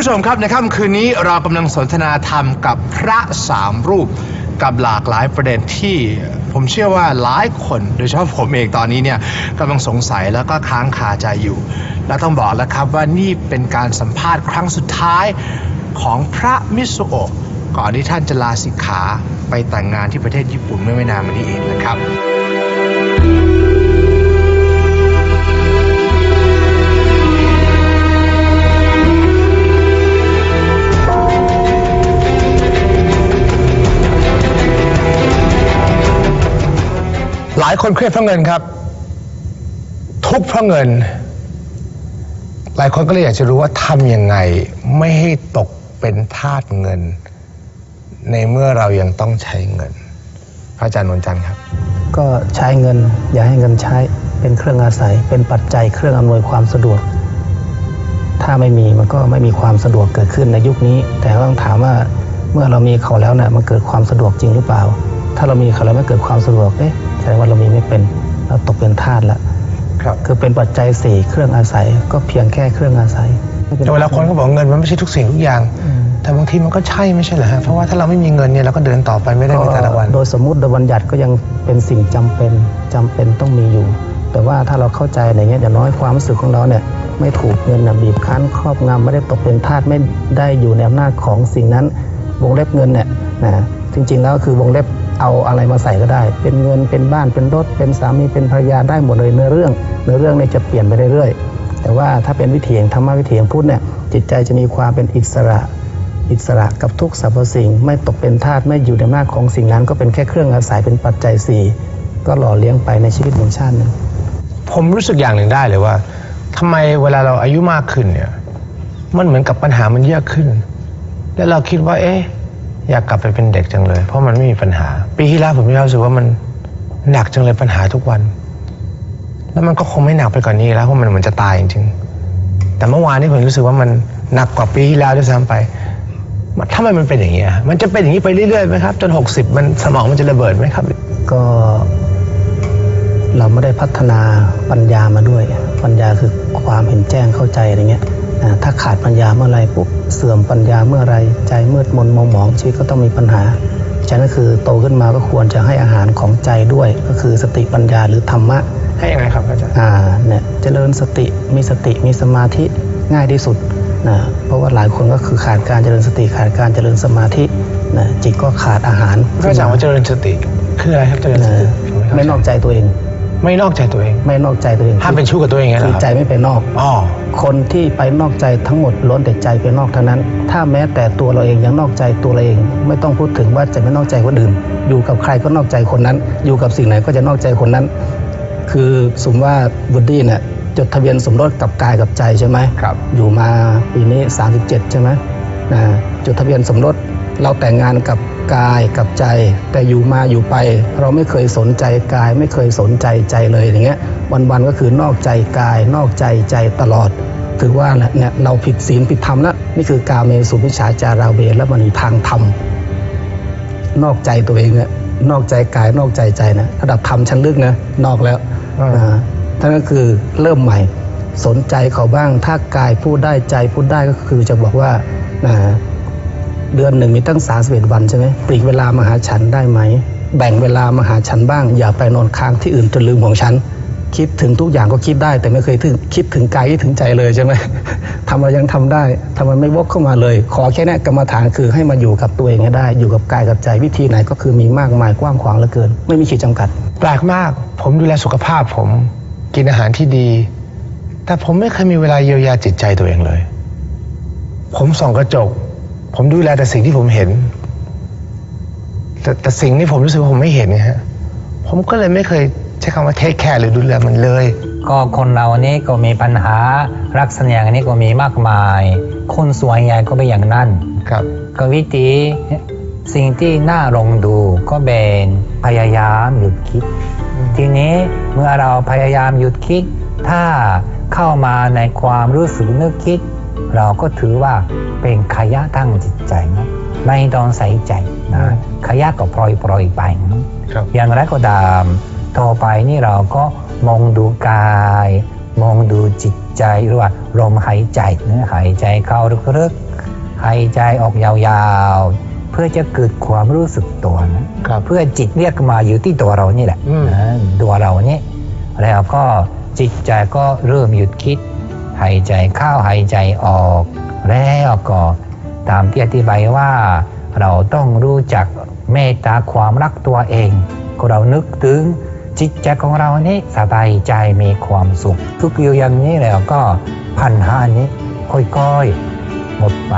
ผู้ชมครับในค่ำคืนนี้เรากำลังสนทนาธรรมกับพระสามรูปกับหลากหลายประเด็นที่ผมเชื่อว่าหลายคน โดยเฉพาะผมเองตอนนี้เนี่ยกำลังสงสัยแล้วก็ค้างคาใจอยู่ และต้องบอกแล้วครับว่านี่เป็นการสัมภาษณ์ครั้งสุดท้ายของพระมิสุโอะก่อนที่ท่านจะลาสิกขาไปแต่งงานที่ประเทศญี่ปุ่นเมื่อไม่นานมานี้เองนะครับ คนเครียดเพราะเงินครับ ทุกเพราะเงิน หลายคนก็เลยอยากจะรู้ว่าทำยังไงไม่ให้ตกเป็นทาสเงิน ในเมื่อเรายังต้องใช้เงิน พระอาจารย์นนท์จันทร์ครับ ก็ใช้เงิน อย่าให้เงินใช้เป็นเครื่องอาศัย เป็นปัจจัยเครื่องอำนวยความสะดวก ถ้าไม่มีมันก็ไม่มีความสะดวกเกิดขึ้นในยุคนี้ แต่ก็ต้องถามว่าเมื่อเรามีเขาแล้วเนี่ยมันเกิดความสะดวกจริงหรือเปล่า ถ้าเรามีเขาแล้วไม่เกิดความสะดวกเอ๊ะแสดงว่าเรามีไม่เป็นเราตกเป็นทาสละครับคือเป็นปัจจัยสี่เครื่องอาศัยก็เพียงแค่เครื่องอาศัยไม่ป็แต่เวลาคนก็บอกเงินมันไม่ใช่ทุกสิ่งทุกอย่างอืมแต่บางทีมันก็ใช่ไม่ใช่เหรอฮะเพราะว่าถ้าเราไม่มีเงินเนี่ยเราก็เดินต่อไปไม่ได้ในแต่ละวัน โดยสมมุติโดยบัญญัติก็ยังเป็นสิ่งจำเป็นจำเป็นต้องมีอยู่ แต่ว่าถ้าเราเข้าใจในเงี้ยอย่างน้อยความรู้สึกของเราเนี่ยไม่ถูกเงินนะบีบคั้นครอบงำไม่ได้ตกเป็นทาสไม่ได้อยู่ในอำนาจของสิ่งนั้นวงเล็บเงินเนี่ยนะจริงๆแล้วคือวงเล็บ เอาอะไรมาใส่ก็ได้ เป็นเงินเป็นบ้านเป็นรถ เป็นสามีเป็นภรรยาได้หมดเลยเนื้อเรื่องเนื้อเรื่องเนี่ยจะเปลี่ยนไปเรื่อยๆ แต่ว่าถ้าเป็นวิถีแห่งธรรมะวิถีแห่งพุทธเนี่ยจิตใจจะมีความเป็นอิสระอิสระกับทุกสรรพสิ่ง ไม่ตกเป็นทาสไม่อยู่ในอำนาจของสิ่งนั้น ก็เป็นแค่เครื่องอาศัยเป็นปัจจัยสี่ก็หล่อเลี้ยงไปในชีวิตหนึ่งชาตินึงผมรู้สึกอย่างหนึ่งได้เลยว่าทำไมเวลาเราอายุมากขึ้นเนี่ยมันเหมือนกับปัญหามันเยอะขึ้น แล้วเราคิดว่า เอ๊ะ อยากกลับไปเป็นเด็กจังเลย เพราะมันไม่มีปัญหา ปีที่แล้วผมมีความรู้สึกว่ามันหนักจังเลยปัญหาทุกวัน แล้วมันก็คงไม่หนักไปกว่านนี้แล้วเพราะมันเหมือนจะตายจริงๆแต่เมื่อวานนี้ผมรู้สึกว่ามันหนักกว่าปีที่แล้วด้วยซ้ำไปมันทำไมมันเป็นอย่างนี้มันจะเป็นอย่างนี้ไปเรื่อยๆไหมครับ จน 60 มันสมองมันจะระเบิดไหมครับ ก็เราไม่ได้พัฒนาปัญญามาด้วย ปัญญาคือความเห็นแจ้งเข้าใจอะไรเงี้ย ถ้าขาดปัญญาเมื่อไหรปุ๊บเสื่อมปัญญาเมื่อไหรใจมืดมนมัวหมองชีวิตก็ต้องมีปัญหาฉะนั้นคือโตขึ้นมาก็ควรจะให้อาหารของใจด้วย ก็คือสติปัญญาหรือธรรมะให้ยังไงครับอาจารย์อ่าเนี่ยเจริญสติมีสติมีสมาธิง่ายที่สุดนะเพราะว่าหลายคนก็คือขาดการเจริญสติขาดการเจริญสมาธินะจิตก็ขาดอาหารพระอาจารย์ว่าเจริญสติคืออะไรครับเจริญสนะติไม่นอกใจตัวเอง ไม่นอกใจตัวเอง ไม่นอกใจตัวเองห้ามเป็นชู้กับตัวเองไงคือเหรอใจครับไม่ไปนอกอ๋อคนที่ไปนอกใจทั้งหมดล้วนแต่ใจไปนอกทั้งนั้น ถ้าแม้แต่ตัวเราเองยังนอกใจตัวเราเอง ไม่ต้องพูดถึงว่าจะไม่นอกใจคนอื่น อยู่กับใครก็นอกใจคนนั้น อยู่กับสิ่งไหนก็จะนอกใจคนนั้น คือสมมติว่าบุดดี้เนี่ยจดทะเบียนสมรสกับกายกับใจใช่ไหมครับ อยู่มาปีนี้ 37 ใช่ไหมนะจดทะเบียนสมรส เราแต่งงานกับกายกับใจ แต่อยู่มาอยู่ไป เราไม่เคยสนใจกาย ไม่เคยสนใจใจเลยอย่างเงี้ยวันๆก็คือนอกใจกาย นอกใจใจตลอด ถือว่าเนี่ยเราผิดศีลผิดธรรมแล้วนี่คือกาเมสุวิชาจาราเวและมันทางธรรมนอกใจตัวเองเนี่ยนอกใจกายนอกใจใจนะระดับธรรมชั้นลึกนะนอกแล้วอ่าอ่าท่านก็คือเริ่มใหม่สนใจเขาบ้างถ้ากายพูดได้ใจพูดได้ก็คือจะบอกว่าอ่า เดือนหนึ่งมีตั้งสาสิบเอ็ดวันใช่ไหมปลีกเวลามาหาฉันได้ไหม แบ่งเวลามาหาฉันบ้าง อย่าไปนอนค้างที่อื่นจนลืมของฉัน คิดถึงทุกอย่างก็คิดได้ แต่ไม่เคยถึงคิดถึงกายคิดถึงใจเลยใช่ไหมทำอะไรยังทำได้ทำไมไม่วกเข้ามาเลย ขอแค่นี้กรรมฐานคือให้มาอยู่กับตัวเองให้ได้ อยู่กับกายกับใจวิธีไหนก็คือมีมากมายกว้างขวางเหลือเกิน ไม่มีขีดจำกัด แปลกมาก ผมดูแลสุขภาพผม กินอาหารที่ดี แต่ผมไม่เคยมีเวลาเยียวยาจิตใจตัวเองเลย ผมส่องกระจก ผมดูแลแต่สิ่งที่ผมเห็น แต่แต่สิ่งที่ผมรู้สึกว่าผมไม่เห็นไงฮะผมก็เลยไม่เคยใช้คำว่าเทคแคร์หรือดูแลมันเลย ก็คนเรานี่ก็มีปัญหาลักษณะอย่างนี้ก็มีมากมาย คนสวยใหญ่ก็เป็นอย่างนั้นครับ ก็วิธีสิ่งที่น่าลองดูก็เป็นพยายามหยุดคิด ทีนี้เมื่อเราพยายามหยุดคิด ถ้าเข้ามาในความรู้สึกนึกคิด เราก็ถือว่าเป็นขยะตั้งจิตใจนะไม่ต้องใส่ใจนะขยะก็ปล่อยปล่อยๆไปนะครับอย่างไรก็ตามต่อไปนี่เราก็มองดูกาย มองดูจิตใจหรือว่าลมหายใจนะหายใจเข้าลึกๆหายใจออกยาวๆ เพื่อจะเกิดความรู้สึกตัวนะครับเพื่อจิตเรียกมาอยู่ที่ตัวเรานี่แหละอืมนะตัวเรานี่แล้วก็จิตใจก็เริ่มหยุดคิด หายใจเข้าหายใจออก แล้วก็ตามที่อธิบายว่า เราต้องรู้จักเมตตาความรักตัวเองก็เรานึกถึงจิตใจของเรานี่สบายใจมีความสุขทุกอยู่อย่างนี้แล้วก็พันหานี้ค่อยๆ หมดไป